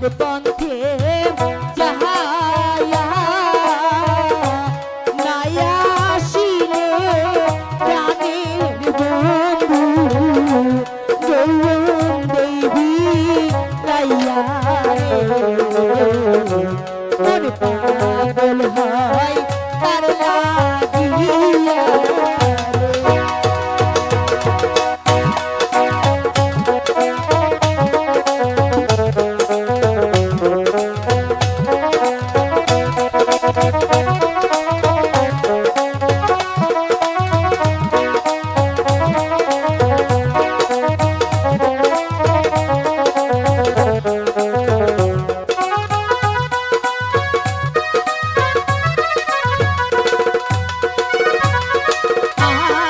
তোমার পন্থে পাগল হয় তার না